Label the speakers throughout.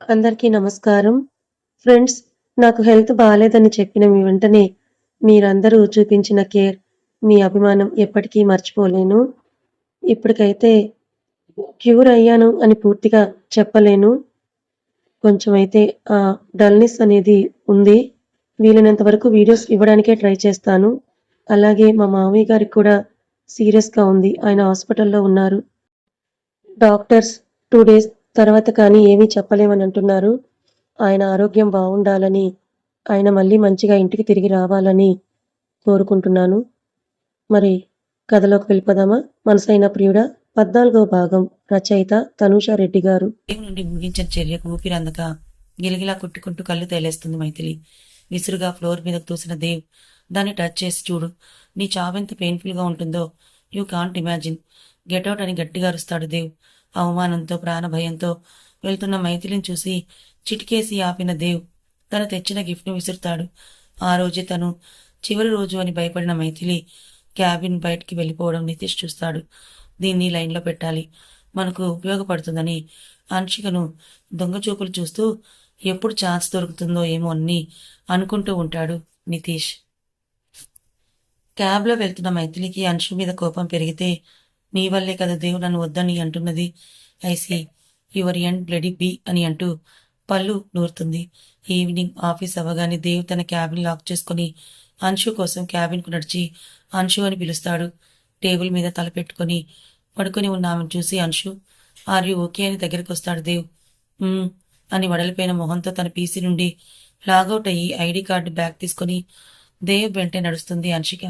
Speaker 1: అందరికీ నమస్కారం. ఫ్రెండ్స్ నాకు హెల్త్ బాగాలేదని చెప్పిన మీ వెంటనే మీరందరూ చూపించిన కేర్, మీ అభిమానం ఎప్పటికీ మర్చిపోలేను. ఇప్పటికైతే క్యూర్ అయ్యాను అని పూర్తిగా చెప్పలేను. కొంచెమైతే ఆ డల్‌నెస్ అనేది ఉంది. వీలైనంత వరకు వీడియోస్ ఇవ్వడానికే ట్రై చేస్తాను. అలాగే మా మామయ్య గారికి కూడా సీరియస్‌గా ఉంది. ఆయన హాస్పిటల్‌లో ఉన్నారు. డాక్టర్స్ టూ డేస్ తర్వాత కానీ ఏమీ చెప్పలేమని అంటున్నారు. ఆయన ఆరోగ్యం బాగుండాలని ఆయన మళ్ళీ మంచిగా ఇంటికి తిరిగి రావాలని కోరుకుంటున్నాను. మరి కథలోకి వెళ్ళిపోదామా? మనసైన ప్రియుడ పద్నాలుగో భాగం రచయిత తనూష రెడ్డి గారు.
Speaker 2: నుండి ముగించిన చర్యకు ఊపిరందక గిలగిలా కొట్టుకుంటూ కళ్ళు తేలేస్తుంది మైథిలి విసురుగా ఫ్లోర్ మీద తూసిన దేవ్ దాన్ని టచ్ చేసి చూడు నీ చావెంత పెయిన్ఫుల్గా ఉంటుందో యూ కాంట్ ఇమాజిన్ గెటౌట్ అని గట్టిగా అరుస్తాడు దేవ్ అవమానంతో ప్రాణభయంతో వెళ్తున్న మైథిలిని చూసి చిటికేసి ఆపిన దేవ్ తను తెచ్చిన గిఫ్ట్ను విసురుతాడు. ఆ రోజే తను చివరి రోజు అని భయపడిన మైథిలి క్యాబిన్ బయటికి వెళ్ళిపోవడం నితీష్ చూస్తాడు. దీన్ని లైన్లో పెట్టాలి. మనకు ఉపయోగపడుతుందని అంశికను దొంగ చూపులు చూస్తూ ఎప్పుడు ఛాన్స్ దొరుకుతుందో ఏమో అని అనుకుంటూ ఉంటాడు నితీష్. క్యాబ్లో వెళ్తున్న మైథిలికి అంశు మీద కోపం పెరిగితే నీ వల్లే కదా దేవుడు నన్ను వద్దని అంటున్నది. I see your end bloody be అని అంటూ పళ్ళు నూరుతుంది. ఈవినింగ్ ఆఫీస్ అవ్వగానే దేవ్ తన క్యాబిన్ లాక్ చేసుకుని అంశు కోసం క్యాబిన్కు నడిచి అంశు అని పిలుస్తాడు. టేబుల్ మీద తల పెట్టుకుని పడుకొని ఉన్న ఆమెను చూసి అంశు ఆర్ యు ఓకే అని దగ్గరికి వస్తాడు దేవ్ అని వడలిపోయిన మొహంతో తన పీసీ నుండి లాగౌట్ అయ్యి ఐడి కార్డు బ్యాగ్ తీసుకుని దేవ్ వెంటే నడుస్తుంది అంశిక.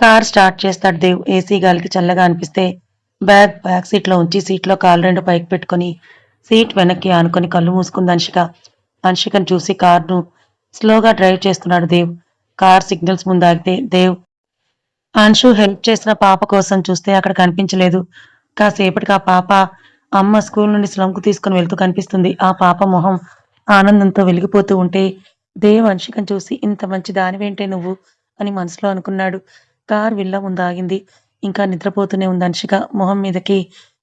Speaker 1: కార్ స్టార్ట్ చేస్తాడు దేవ్. ఏసీ గాలికి చల్లగా అనిపిస్తే బ్యాగ్ బ్యాక్ సీట్లో ఉంచి సీట్లో కాలు రెండు పైకి పెట్టుకొని సీట్ వెనక్కి ఆనుకొని కళ్ళు మూసుకుంది అంశిక. అంశికను చూసి కార్ను స్లోగా డ్రైవ్ చేస్తున్నాడు దేవ్. కార్ సిగ్నల్స్ ముందాగితే దేవ్ అంశు హెల్ప్ చేసిన పాప కోసం చూస్తే అక్కడ కనిపించలేదు. కాసేపటికి ఆ పాప అమ్మ స్కూల్ నుండి స్లంకు తీసుకుని వెళ్తూ కనిపిస్తుంది. ఆ పాప మొహం ఆనందంతో వెలిగిపోతూ ఉంటే దేవ్ అంశికను చూసి ఇంత మంచి దానివేంటే నువ్వు అని మనసులో అనుకున్నాడు. కార్ విల్ల ముందాగింది ఇంకా నిద్రపోతూనే ఉంది అంశిక. మొహం మీదకి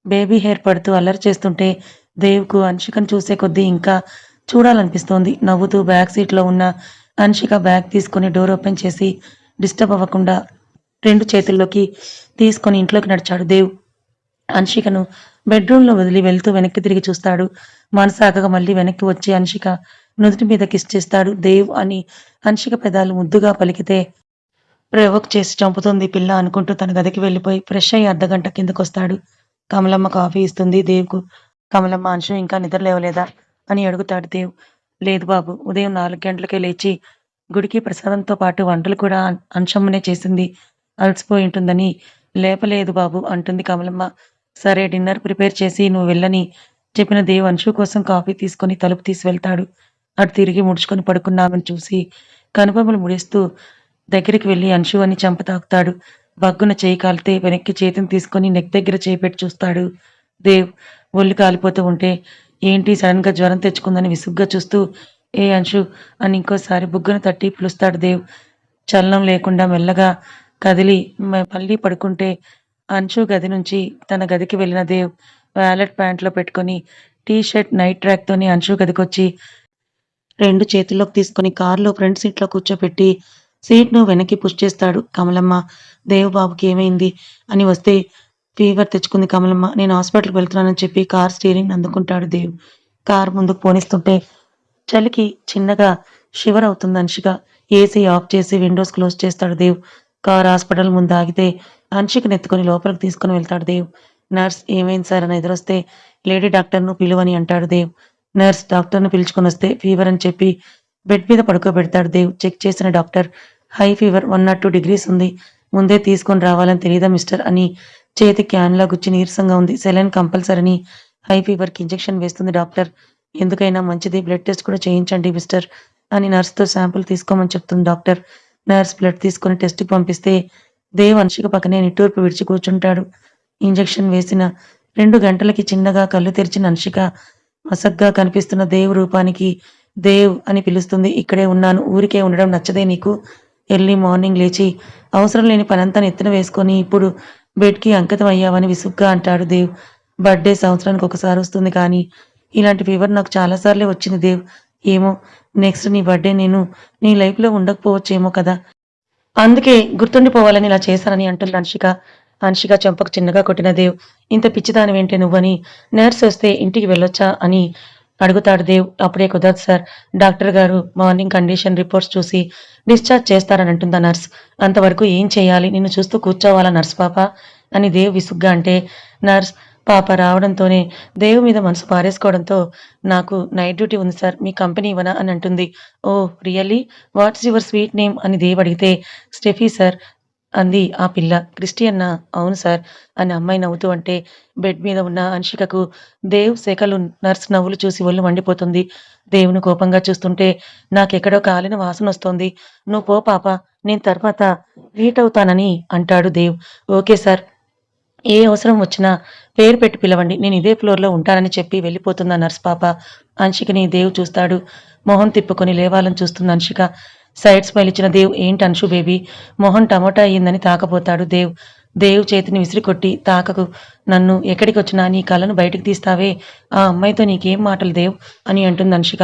Speaker 1: బేబీ హెయిర్ పడుతూ అల్లరి చేస్తుంటే దేవ్కు అంశికను చూసే కొద్దీ ఇంకా చూడాలనిపిస్తోంది. నవ్వుతూ బ్యాక్ సీట్లో ఉన్న అంశిక బ్యాగ్ తీసుకొని డోర్ ఓపెన్ చేసి డిస్టర్బ్ అవ్వకుండా రెండు చేతుల్లోకి తీసుకొని ఇంట్లోకి నడిచాడు దేవ్. అంశికను బెడ్రూమ్లో వదిలి వెళ్తూ వెనక్కి తిరిగి చూస్తాడు. మనసాగగా మళ్ళీ వెనక్కి వచ్చి అంశిక నుదుటి మీద కిస్ చేస్తాడు. దేవ్ అని అంశిక పెదాలు ముద్దుగా పలికితే ప్రవోక్ చేసి చంపుతుంది పిల్ల అనుకుంటూ తన గదికి వెళ్ళిపోయి ఫ్రెష్ అయ్యి అర్ధగంట కిందకొస్తాడు. కమలమ్మ కాఫీ ఇస్తుంది దేవ్కు. కమలమ్మ అంశు ఇంకా నిద్ర లేవలేదా అని అడుగుతాడు దేవ్. లేదు బాబు ఉదయం నాలుగు గంటలకే లేచి గుడికి ప్రసాదంతో పాటు వంటలు కూడా అంశమ్మనే చేసింది. అలసిపోయి ఉంటుందని లేపలేదు బాబు అంటుంది కమలమ్మ. సరే డిన్నర్ ప్రిపేర్ చేసి నువ్వు వెళ్ళని చెప్పిన దేవ్ అంశు కోసం కాఫీ తీసుకొని తలుపు తీసి వెళ్తాడు. అటు తిరిగి ముడుచుకొని పడుకున్నామని చూసి కనుబొమ్మలు ముడేస్తూ దగ్గరికి వెళ్ళి అంశు అని చంపతాకుతాడు బగ్గున చేయి కాలితే వెనక్కి చేతిని తీసుకొని నెక్ దగ్గర చేయి పెట్టి చూస్తాడు. దేవ్ ఒళ్ళు కాలిపోతూ ఉంటే ఏంటి సడన్గా జ్వరం తెచ్చుకుందని విసుగ్గా చూస్తూ ఏ అంశు అని ఇంకోసారి బుగ్గన తట్టి పిలుస్తాడు దేవ్. చలనం లేకుండా మెల్లగా కదిలి మళ్ళీ పడుకుంటే అంశు గది నుంచి తన గదికి వెళ్ళిన దేవ్ వ్యాలెట్ ప్యాంట్లో పెట్టుకొని టీ షర్ట్ నైట్ ట్రాక్ తోని అంశు గదికొచ్చి రెండు చేతుల్లోకి తీసుకొని కారులో ఫ్రంట్ సీట్లో కూర్చోబెట్టి సీట్ను వెనక్కి పుష్ చేస్తాడు. కమలమ్మ దేవ్ బాబుకి ఏమైంది అని వస్తే ఫీవర్ తెచ్చుకుంది కమలమ్మ. నేను హాస్పిటల్కి వెళ్తున్నానని చెప్పి కార్ స్టీరింగ్ అందుకుంటాడు దేవ్. కార్ ముందుకు పోనిస్తుంటే చలికి చిన్నగా షివర్ అవుతుంది అన్షిక ఏసీ ఆఫ్ చేసి విండోస్ క్లోజ్ చేస్తాడు దేవ్. కార్ హాస్పిటల్ ముందు ఆగితే అంశికను ఎత్తుకొని లోపలికి తీసుకొని వెళ్తాడు దేవ్. నర్స్ ఏమైంది సార్ అని ఎదురొస్తే లేడీ డాక్టర్ను పిలువని అంటాడు దేవ్. నర్స్ డాక్టర్ను పిలుచుకొని వస్తే ఫీవర్ అని చెప్పి బెడ్ మీద పడుకోబెడతాడు దేవ్. చెక్ చేసిన doctor high fever one nought two degrees ఉంది. ముందే తీసుకొని రావాలని తెలియదా మిస్టర్ అని చేతి క్యాన్లా గుచ్చి నీరసంగా ఉంది. సెలైన్ కంపల్సరీ హై ఫీవర్కి ఇంజెక్షన్ వేస్తుంది డాక్టర్. ఎందుకైనా మంచిది బ్లడ్ టెస్ట్ కూడా చేయించండి మిస్టర్ అని నర్స్తో శాంపుల్ తీసుకోమని చెప్తుంది డాక్టర్. నర్స్ బ్లడ్ తీసుకొని టెస్ట్కి పంపిస్తే దేవ్ అంశిక పక్కనే నిట్టూర్పు విడిచి కూర్చుంటాడు. ఇంజెక్షన్ వేసిన రెండు గంటలకి చిన్నగా కళ్ళు తెరిచిన అంశిక మసగ్గా కనిపిస్తున్న దేవ్ రూపానికి దేవ్ అని పిలుస్తుంది. ఇక్కడే ఉన్నాను ఊరికే ఉండడం నచ్చదే నీకు? ఎర్లీ మార్నింగ్ లేచి అవసరం లేని పనంతా నెత్తిన వేసుకొని ఇప్పుడు బెడ్కి అంకితం అయ్యావని విసుగ్గా అంటాడు దేవ్. బర్త్డే సంవత్సరానికి ఒకసారి వస్తుంది కానీ ఇలాంటి ఫీవర్ నాకు చాలాసార్లే వచ్చింది దేవ్ ఏమో నెక్స్ట్ నీ బర్త్డే నేను నీ లైఫ్లో ఉండకపోవచ్చేమో కదా అందుకే గుర్తుండిపోవాలని ఇలా చేశానని అంటుంది అన్షిక అన్షిక చెంపకు చిన్నగా కొట్టిన దేవ్ ఇంత పిచ్చిదాని వెంటే నువ్వని నర్స్ వస్తే ఇంటికి వెళ్ళొచ్చా అని అడుగుతాడు దేవ్. అప్పుడే కుదరదు సార్. డాక్టర్ గారు మార్నింగ్ కండిషన్ రిపోర్ట్స్ చూసి డిశ్చార్జ్ చేస్తారని అంటుందా నర్స్? అంతవరకు ఏం చేయాలి? నిన్ను చూస్తూ కూర్చోవాలా నర్స్ పాప? అని దేవ్ విసుగ్గా అంటే నర్స్ పాప రావడంతోనే దేవ్ మీద మనసు పారేసుకోవడంతో నాకు నైట్ డ్యూటీ ఉంది సార్. మీ కంపెనీ ఇవ్వనా? అని అంటుంది. ఓ really? What's your sweet name? అని దేవ్ అడిగితే స్టెఫీ సార్. అంది ఆ పిల్ల. క్రిస్టియన్నా అవును సార్ అని అమ్మాయి నవ్వుతూ అంటే బెడ్ మీద ఉన్న అంశికకు దేవ్ శేఖలు నర్స్ నవ్వులు చూసి ఒళ్ళు మండిపోతుంది. దేవుని కోపంగా చూస్తుంటే నాకెక్కడో కాలిన వాసన వస్తోంది. నువ్వు పో పాప నేను తర్వాత రీట్ అవుతానని అంటాడు దేవ్. Okay sir. ఏ అవసరం వచ్చినా పేరు పెట్టి పిలవండి. నేను ఇదే ఫ్లోర్లో ఉంటానని చెప్పి వెళ్ళిపోతున్న నర్స్ పాప. అంశికని దేవ్ చూస్తాడు. మొహం తిప్పుకొని లేవాలని చూస్తున్న అంశిక సైడ్ స్మైల్ ఇచ్చిన దేవ్ ఏంటి అంశు బేబీ? మొహం టమోటా అయ్యిందని తాకపోతాడు దేవ్. దేవ్ చేతిని విసిరికొట్టి తాకకు నన్ను ఎక్కడికి వచ్చినా నీ కళ్ళను బయటికి తీస్తావే? ఆ అమ్మాయితో నీకేం మాటలు దేవ్? అని అంటుంది అంశిక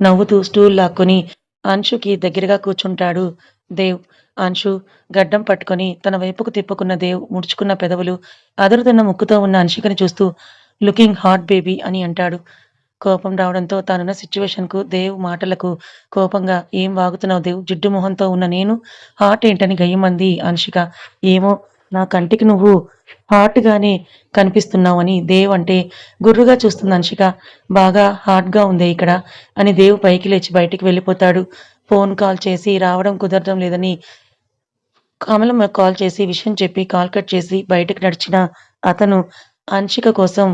Speaker 1: నవ్వుతూ స్టూల్ లాక్కుని అంశుకి దగ్గరగా కూర్చుంటాడు దేవ్. అంశు గడ్డం పట్టుకొని తన వైపుకు తిప్పుకున్న దేవ్ ముడుచుకున్న పెదవులు అదురుతున్న ముక్కుతో ఉన్న అంశికని చూస్తూ లుకింగ్ హాట్ బేబీ అని అంటాడు. కోపం రావడంతో తానున్న సిచ్యువేషన్కు దేవ్ మాటలకు కోపంగా ఏం వాగుతున్నావు దేవ్? జిడ్డు మొహంతో ఉన్న నేను హార్ట్ ఏంటని గయ్యమంది అన్షిక. ఏమో నా కంటికి నువ్వు హార్ట్గానే కనిపిస్తున్నావు అని దేవ్ అంటే గుర్రుగా చూస్తుంది అంశిక బాగా హార్ట్గా ఉంది ఇక్కడ అని దేవ్ పైకి లేచి బయటికి వెళ్ళిపోతాడు. ఫోన్ కాల్ చేసి రావడం కుదరడం లేదని కమలం కాల్ చేసి విషయం చెప్పి కాల్ కట్ చేసి బయటకు నడిచిన అతను అంశిక కోసం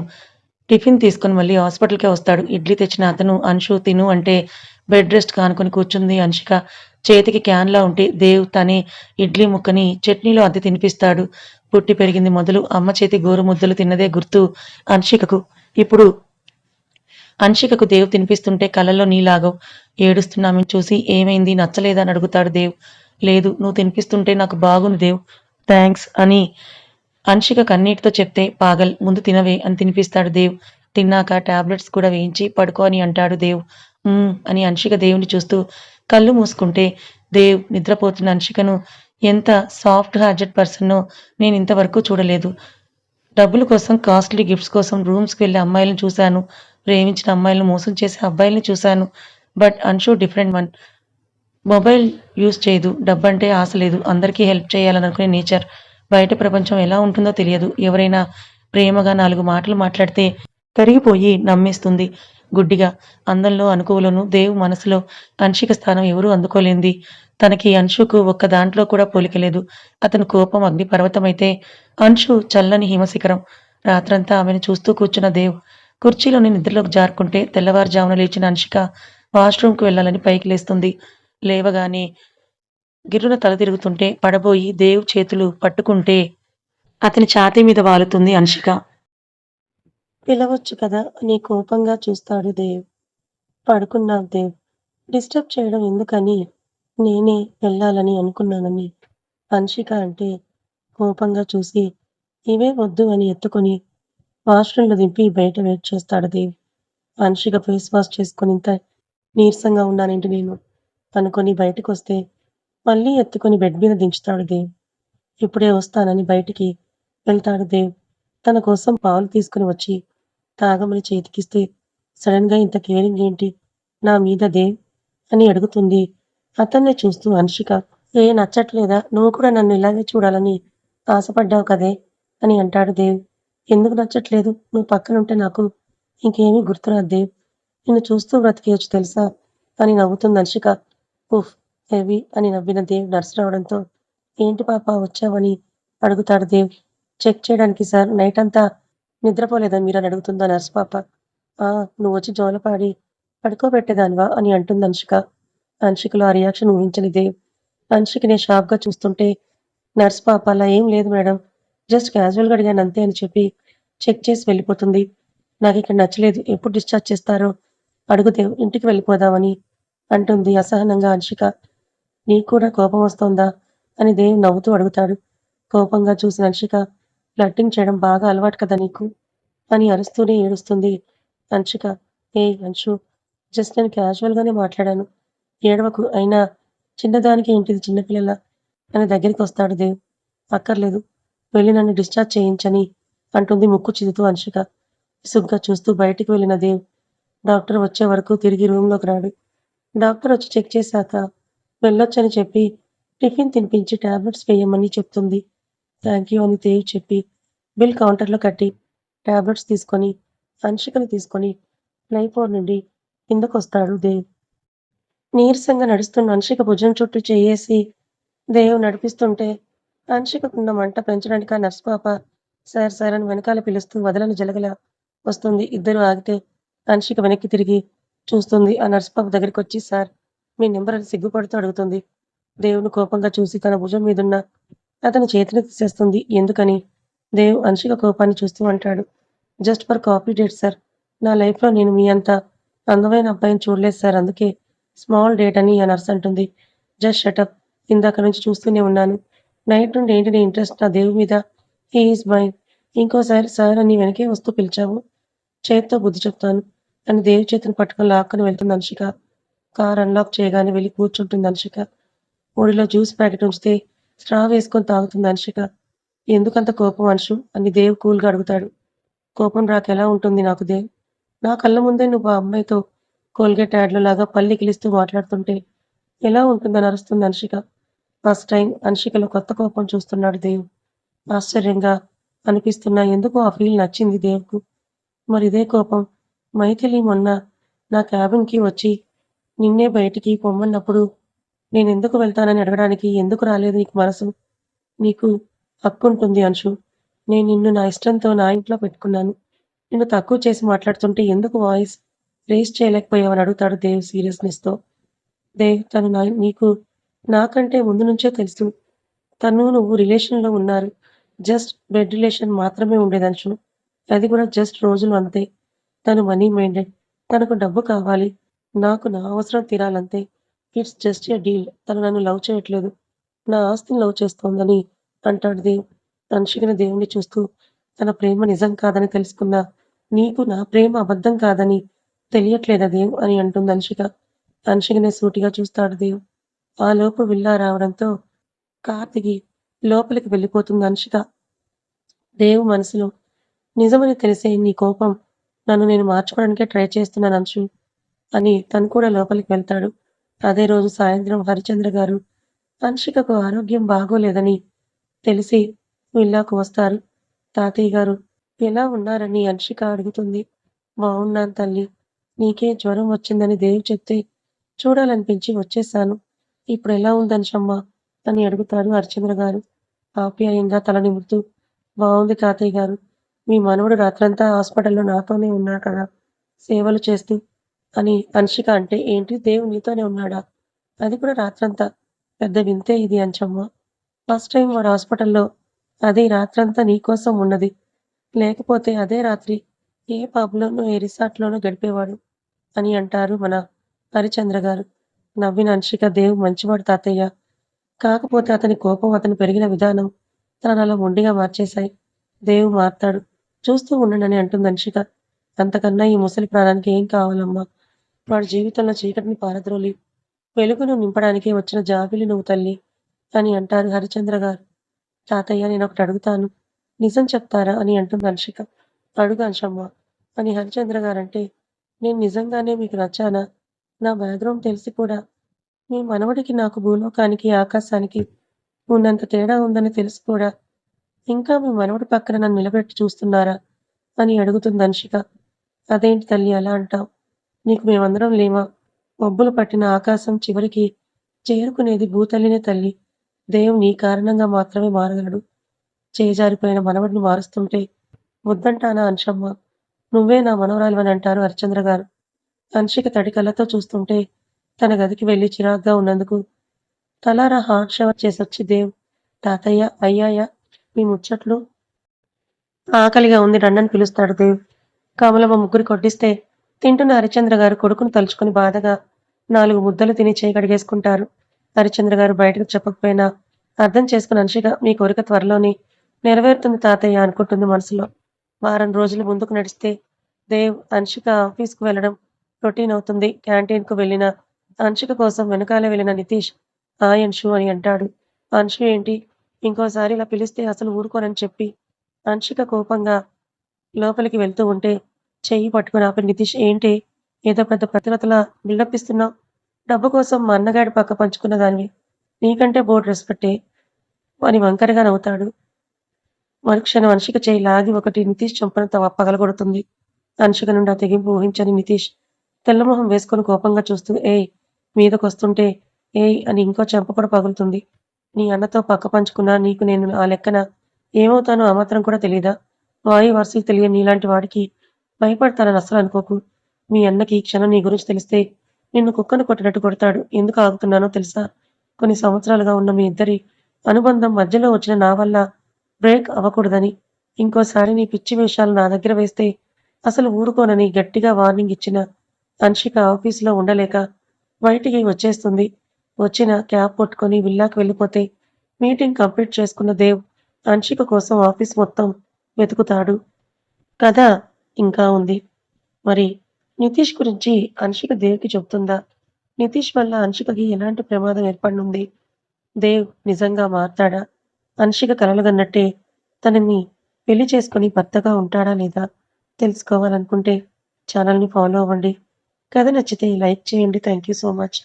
Speaker 1: టిఫిన్ తీసుకుని మళ్ళీ హాస్పిటల్కే వస్తాడు. ఇడ్లీ తెచ్చిన అతను అంశు తిను అంటే బెడ్ రెస్ట్ కానుకొని కూర్చుంది అంశిక చేతికి క్యాన్లా ఉంటే దేవ్ తనే ఇడ్లీ ముక్కని చట్నీలో అద్దె తినిపిస్తాడు. పుట్టి పెరిగింది మొదలు అమ్మ చేతి గోరు ముద్దలు తిన్నదే గుర్తు అంశికకు ఇప్పుడు అంశికకు దేవ్ తినిపిస్తుంటే కళ్ళల్లో నీలాగవు. ఏడుస్తున్నామని చూసి ఏమైంది? నచ్చలేదని అని అడుగుతాడు దేవ్. లేదు నువ్వు తినిపిస్తుంటే నాకు బాగుంది దేవ్. థ్యాంక్స్ అని అంశిక కన్నీటితో చెప్తే పాగల్ ముందు తినవే అని తినిపిస్తాడు దేవ్. తిన్నాక టాబ్లెట్స్ కూడా వేయించి పడుకో అని అంటాడు దేవ్. అని అంశిక దేవుని చూస్తూ కళ్ళు మూసుకుంటే దేవ్ నిద్రపోతున్న అంశికను ఎంత సాఫ్ట్ హార్టెడ్ పర్సన్నో నేను ఇంతవరకు చూడలేదు. డబ్బుల కోసం కాస్ట్లీ గిఫ్ట్స్ కోసం రూమ్స్కి వెళ్ళే అమ్మాయిలను చూశాను. ప్రేమించిన అమ్మాయిలను మోసం చేసే అబ్బాయిల్ని చూశాను. But Anshu different one. Mobile use చేయదు. డబ్బంటే ఆశ లేదు. అందరికీ హెల్ప్ చేయాలని అనుకునే నేచర్. బయట ప్రపంచం ఎలా ఉంటుందో తెలియదు. ఎవరైనా ప్రేమగా నాలుగు మాటలు మాట్లాడితే కరిగిపోయి నమ్మేస్తుంది. గుడ్డిగా అందంలో అనుకువలను దేవు మనసులో అంశిక స్థానం ఎవరూ అందుకోలేంది. తనకి అంశుకు ఒక్క దాంట్లో కూడా పోలికలేదు అతని కోపం అగ్ని పర్వతమైతే అంశు చల్లని హిమశిఖరం. రాత్రంతా ఆమెను చూస్తూ కూర్చున్న దేవ్ కుర్చీలోని నిద్రలోకి జారుకుంటే తెల్లవారుజామున లేచిన అంశిక వాష్రూమ్కు వెళ్ళాలని పైకి లేస్తుంది. లేవగానే గిర్రున తల తిరుగుతుంటే పడబోయి దేవ్ చేతులు పట్టుకుంటే అతని ఛాతీ మీద వాలుతుంది అంశిక పిలవచ్చు కదా నీ కోపంగా చూస్తాడు దేవ్. పడుకున్నావు దేవ్. డిస్టర్బ్ చేయడం ఎందుకని? నేనే వెళ్ళాలని అనుకున్నానని అంశిక అంటే కోపంగా చూసి ఇవే వద్దు అని ఎత్తుకొని వాష్రూమ్లో దింపి బయట వెయిట్ చేస్తాడు దేవ్. అంశిక ఫేస్ వాష్ చేసుకుని ఇంత నీరసంగా ఉన్నానేంటి నేను అనుకొని బయటకు వస్తే మళ్ళీ ఎత్తుకొని బెడ్ మీద దించుతాడు దేవ్. ఇప్పుడే వస్తానని బయటికి వెళ్తాడు దేవ్. తన కోసం పాలు తీసుకుని వచ్చి తాగమని చేతికిస్తే సడన్గా ఇంత కేరింగ్ ఏంటి? నా మీద దేవ్? అని అడుగుతుంది. అతన్నే చూస్తూ అనుషిక ఏ నచ్చట్లేదా? నువ్వు కూడా నన్ను ఇలాగే చూడాలని ఆశపడ్డావు కదే? అని అంటాడు దేవ్. ఎందుకు నచ్చట్లేదు? నువ్వు పక్కనుంటే నాకు ఇంకేమీ గుర్తురాదు దేవ్. నిన్ను చూస్తూ బ్రతికేయచ్చు తెలుసా? అని నవ్వుతుంది అనుషిక. ఉఫ్ హెవీ అని నవ్విన దేవ్ నర్సు రావడంతో ఏంటి పాప వచ్చావని? అడుగుతాడు దేవ్. చెక్ చేయడానికి సార్ నైట్ అంతా నిద్రపోలేదా మీరని అడుగుతుందా నర్స్ పాప. ఆ నువ్వు వచ్చి జోలపాడి పడుకోబెట్టేదానివా? అని అంటుంది అంశిక అంశికలో ఆ రియాక్షన్ ఊహించని దేవ్. అంశికని షాప్గా చూస్తుంటే నర్స్ పాప అలా ఏం లేదు మేడం. జస్ట్ క్యాజువల్గా అడిగాను అంతే అని చెప్పి చెక్ చేసి వెళ్ళిపోతుంది. నాకు ఇక్కడ నచ్చలేదు. ఎప్పుడు డిశ్చార్జ్ చేస్తారో అడుగుదేవ్ ఇంటికి వెళ్ళిపోదామని అంటుంది అసహనంగా అంశిక నీకు కూడా కోపం వస్తోందా? అని దేవ్ నవ్వుతూ అడుగుతాడు. కోపంగా చూసిన అంశిక ఫ్లట్టింగ్ చేయడం బాగా అలవాటు కదా నీకు అని అరుస్తూనే ఏడుస్తుంది అంశిక
Speaker 3: ఏ అంశు జస్ట్ నేను క్యాజువల్గానే మాట్లాడాను. ఏడవకు అయినా చిన్నదానికి ఏంటిది చిన్నపిల్లల అని దగ్గరికి వస్తాడు దేవ్. అక్కర్లేదు వెళ్ళి నన్ను డిశ్చార్జ్ చేయించని అంటుంది ముక్కు చిదుతూ అంశిక విసుగ్గా చూస్తూ బయటికి వెళ్ళిన దేవ్. డాక్టర్ వచ్చే వరకు తిరిగి రూమ్లోకి రాడు. డాక్టర్ వచ్చి చెక్ చేశాక వెళ్ళొచ్చని చెప్పి టిఫిన్ తినిపించి టాబ్లెట్స్ వేయమని చెప్తుంది. థ్యాంక్ యూ అని తేవి చెప్పి బిల్ కౌంటర్లో కట్టి టాబ్లెట్స్ తీసుకొని అంశికను తీసుకొని ఫ్లైఫోర్ నుండి కిందకు వస్తాడు దేవ్. నీరసంగా నడుస్తున్న అంశిక భుజం చుట్టూ చేయేసి దేవ్ నడిపిస్తుంటే అంశికకున్న మంట పెంచడానికి ఆ నర్స్ పాప సార్ సార్ అని వెనకాల పిలుస్తూ వదలని జలగల వస్తుంది. ఇద్దరు ఆగితే అంశిక వెనక్కి తిరిగి చూస్తుంది. ఆ నర్స్ పాప దగ్గరికి వచ్చి సార్ మీ నెంబర్ అని సిగ్గుపడుతూ అడుగుతుంది. దేవుని కోపంగా చూసి తన భుజం మీదున్న అతని చేతిని తీసేస్తుంది. ఎందుకని? దేవ్ అంశిక కోపాన్ని చూస్తూ అంటాడు. Just for copy date sir. నా లైఫ్లో నేను మీ అంత అందమైన అబ్బాయిని చూడలేదు సార్. అందుకే స్మాల్ డేట్ అని ఆ నర్స్ అంటుంది. జస్ట్ షటప్ ఇందాక నుంచి చూస్తూనే ఉన్నాను. నైట్ నుండి ఏంటి నీ ఇంట్రెస్ట్ నా దేవు మీద. హీఈస్ మైన్ ఇంకోసారి సార్ అని వెనకే వస్తూ పిలిచావు. చేత్తో బుద్ధి చెప్తాను. అని దేవి చేతిని పట్టుకుని లాక్కొని వెళ్తుంది అంశిక కార్ అన్లాక్ చేయగానే వెళ్ళి కూర్చుంటుంది అనుషిక. ఒడిలో జ్యూస్ ప్యాకెట్ ఉంచితే స్ట్రా వేసుకొని తాగుతుంది అనుషిక. ఎందుకంత కోపం అంశు అని దేవ్ కూల్గా అడుగుతాడు. కోపం రాక ఎలా ఉంటుంది నాకు దేవ్? నా కళ్ళ ముందే నువ్వు ఆ అమ్మాయితో కోల్గేట్ యాడ్లో లాగా పల్లి కిలిస్తూ మాట్లాడుతుంటే ఎలా ఉంటుందని అరుస్తుంది అనుషిక. ఫస్ట్ టైం అనుషికలో కొత్త కోపం చూస్తున్నాడు దేవ్. ఆశ్చర్యంగా అనిపిస్తున్న ఎందుకు ఆ ఫీల్ నచ్చింది దేవ్కు? మరి ఇదే కోపం. మైథిలి మొన్న నా క్యాబిన్కి వచ్చి నిన్నే బయటికి పొమ్మన్నప్పుడు నేను ఎందుకు వెళ్తానని అడగడానికి ఎందుకు రాలేదు నీకు మనసు? నీకు హక్కు ఉంటుంది అంశు. నేను నిన్ను నా ఇష్టంతో నా ఇంట్లో పెట్టుకున్నాను. నిన్ను తక్కువ చేసి మాట్లాడుతుంటే ఎందుకు వాయిస్ రేస్ చేయలేకపోయావని అడుగుతాడు దేవ్ సీరియస్నెస్తో. దేవ్ తను నా నీకు నాకంటే ముందు నుంచే తెలుసు. తను నువ్వు రిలేషన్లో ఉన్నారు. జస్ట్ బెడ్ రిలేషన్ మాత్రమే ఉండేదంచు అది కూడా జస్ట్ రోజులు అంతే. తను మనీ మైండెడ్ తనకు డబ్బు కావాలి. నాకు నా అవసరం తీరాలంతే. It's just a deal. తను నన్ను లవ్ చేయట్లేదు. నా ఆస్తిని లవ్ చేస్తోందని అంటాడు దేవ్ అంశికన దేవుణ్ణి చూస్తూ తన ప్రేమ నిజం కాదని తెలుసుకున్న నీకు నా ప్రేమ అబద్ధం కాదని తెలియట్లేదా దేవ్ అని అంటుంది అన్షిక. అన్షికనే సూటిగా చూస్తాడు దేవ్ ఆ లోపు విల్లా రావడంతో కార్తికి లోపలికి వెళ్ళిపోతుంది అన్షిక. దేవ్ మనసులో నిజమని తెలిసే నీ కోపం నన్ను నేను మార్చుకోవడానికే ట్రై చేస్తున్నాను అంశు. అని తను కూడా లోపలికి వెళ్తాడు. అదే రోజు సాయంత్రం హరిచంద్ర గారు అంశికకు ఆరోగ్యం బాగోలేదని తెలిసి విల్లాకు వస్తారు. తాతయ్య గారు ఎలా ఉన్నారని అంశిక అడుగుతుంది. బాగున్నాను తల్లి. నీకే జ్వరం వచ్చిందని దేవి చెప్తే చూడాలనిపించి వచ్చేసాను ఇప్పుడు ఎలా ఉందనిషమ్మ అని అడుగుతారు హరిచంద్ర గారు. ఆప్యాయంగా తల నిమురుతూ బాగుంది తాతయ్య గారు. మీ మనవడు రాత్రంతా హాస్పిటల్లో నాతోనే ఉన్నా కదా. సేవలు చేస్తూ అని అంశిక అంటే ఏంటి? దేవుడు నీతోనే ఉన్నాడా? అది కూడా రాత్రంతా. పెద్ద వింతే ఇది అంచమ్మ. ఫస్ట్ టైం వాడు హాస్పిటల్లో. అది రాత్రంతా నీకోసం ఉన్నది. లేకపోతే అదే రాత్రి ఏ పబ్లోనో ఏ రిసార్ట్లోనో గడిపేవాడు అని అంటారు మన హరిచంద్ర గారు. నవ్విన అంశిక దేవు మంచివాడు తాతయ్య. కాకపోతే అతని కోపం అతను పెరిగిన విధానం తనను అలా మొండిగా మార్చేశాయి. దేవు మారుతాడు. చూస్తూ ఉండండి అంటుంది అన్షిక అంతకన్నా ఈ ముసలి ప్రాణానికి ఏం కావాలమ్మా? వాడి జీవితంలో చీకటిని పారద్రోలి వెలుగును నింపడానికి వచ్చిన జాబిలి నువ్వు తల్లి అని అంటారు హరిచంద్ర గారు. తాతయ్య నేను ఒకటి అడుగుతాను. నిజం చెప్తారా అని అంటుంది హర్షిక. అడుగు అంశమ్మ అని హరిచంద్ర గారంటే నేను నిజంగానే మీకు నచ్చానా? నా బ్యాక్గ్రౌండ్ తెలిసి కూడా మీ మనవడికి నాకు భూలోకానికి ఆకాశానికి ఉన్నంత తేడా ఉందని తెలిసి కూడా ఇంకా మీ మనవడి పక్కన నన్ను నిలబెట్టి చూస్తున్నారా అని అడుగుతుంది అంశిక అదేంటి తల్లి అలా అంటావు? నీకు మేమందరం లేమా? మబ్బులు పట్టిన ఆకాశం చివరికి చేరుకునేది భూతల్లినే తల్లి. దేవు నీ కారణంగా మాత్రమే మారగలడు. చేజారిపోయిన మనవడిని మారుస్తుంటే ముద్దంటానా అంశమ్మ? నువ్వే నా మనవరాలివని అంటారు హరిచంద్ర గారు. అంశిక తడి కళ్ళతో చూస్తుంటే తన గదికి వెళ్ళి చిరాగ్గా ఉన్నందుకు తలారా హాట్ షవర్ చేసొచ్చి దేవ్ తాతయ్య అయ్యాయ మీ ముచ్చట్లు ఆకలిగా ఉంది రండని పిలుస్తాడు దేవ్. కమలమ్మ ముగ్గురు కొట్టిస్తే తింటున్న హరిచంద్ర గారు కొడుకును తలుచుకుని బాధగా నాలుగు ముద్దలు తిని చేయి కడిగేసుకుంటారు. హరిచంద్ర గారు బయటకు చెప్పకపోయినా అర్థం చేసుకుని అనుషిక మీ కోరిక త్వరలోని నెరవేరుతుంది తాతయ్య అనుకుంటుంది మనసులో. వారం రోజులు ముందుకు నడిస్తే దేవ్ అంశిక ఆఫీస్కు వెళ్ళడం రొటీన్ అవుతుంది. క్యాంటీన్కు వెళ్ళిన అంశిక కోసం వెనకాలే వెళ్ళిన నితీష్ హాయ్ అంశు అని అంటాడు. అంశు ఏంటి? ఇంకోసారి ఇలా పిలిస్తే అసలు ఊరుకోనని చెప్పి అంశిక కోపంగా లోపలికి వెళ్తూ ఉంటే చెయ్యి పట్టుకుని ఆపి నితీష్ ఏంటి? ఏదో పెద్ద ప్రతిరతలా బిల్డప్ ఇస్తున్నావు డబ్బు కోసం మా అన్నగాడి పక్క పంచుకున్న దానివి. నీకంటే బోర్డు రెస్పెక్టే అని వంకరగా నవ్వుతాడు. మరుక్షణ అంశిక చేయి లాగి ఒకటి నితీష్ చంపన తవ పగలగొడుతుంది. అనుషిక నుండి ఆ తెగింపు ఊహించని నితీష్ తెల్లమొహం వేసుకొని కోపంగా చూస్తూ ఏయ్ మీదకొస్తుంటే ఏయ్ అని ఇంకో చెంప కూడా పగులుతుంది. నీ అన్నతో పక్క పంచుకున్నా నీకు నేను ఆ లెక్కన? ఏమవుతానో ఆ మాత్రం కూడా తెలియదా వాయు వరుసలు తెలియని నీలాంటి వాడికి భయపడతానని అసలు అనుకోకు. మీ అన్నకి ఈ క్షణం నీ గురించి తెలిస్తే నిన్ను కుక్కను కొట్టినట్టు కొడతాడు. ఎందుకు ఆగుతున్నానో తెలుసా? కొన్ని సంవత్సరాలుగా ఉన్న మీ ఇద్దరి అనుబంధం మధ్యలో వచ్చిన నా వల్ల బ్రేక్ అవ్వకూడదని ఇంకోసారి నీ పిచ్చి వేషాలు నా దగ్గర వేస్తే అసలు ఊరుకోనని గట్టిగా వార్నింగ్ ఇచ్చిన అన్షిక ఆఫీసులో ఉండలేక బయటికి వచ్చేస్తుంది. వచ్చిన క్యాబ్ పట్టుకొని విల్లాకి వెళ్ళిపోతే మీటింగ్ కంప్లీట్ చేసుకున్న దేవ్ అన్షిక కోసం ఆఫీస్ మొత్తం వెతుకుతాడు. కథ ఇంకా ఉంది. మరి నితీష్ గురించి అంశిక దేవ్కి చెబుతుందా నితీష్ వల్ల అంశికకి ఎలాంటి ప్రమాదం ఏర్పడనుంది దేవ్ నిజంగా మారతాడా? అంశిక కలలుగన్నట్టే తనని పెళ్ళి చేసుకుని భర్తగా ఉంటాడా లేదా తెలుసుకోవాలనుకుంటే ఛానల్ని ఫాలో అవ్వండి. కథ నచ్చితే లైక్ చేయండి. Thank you so much.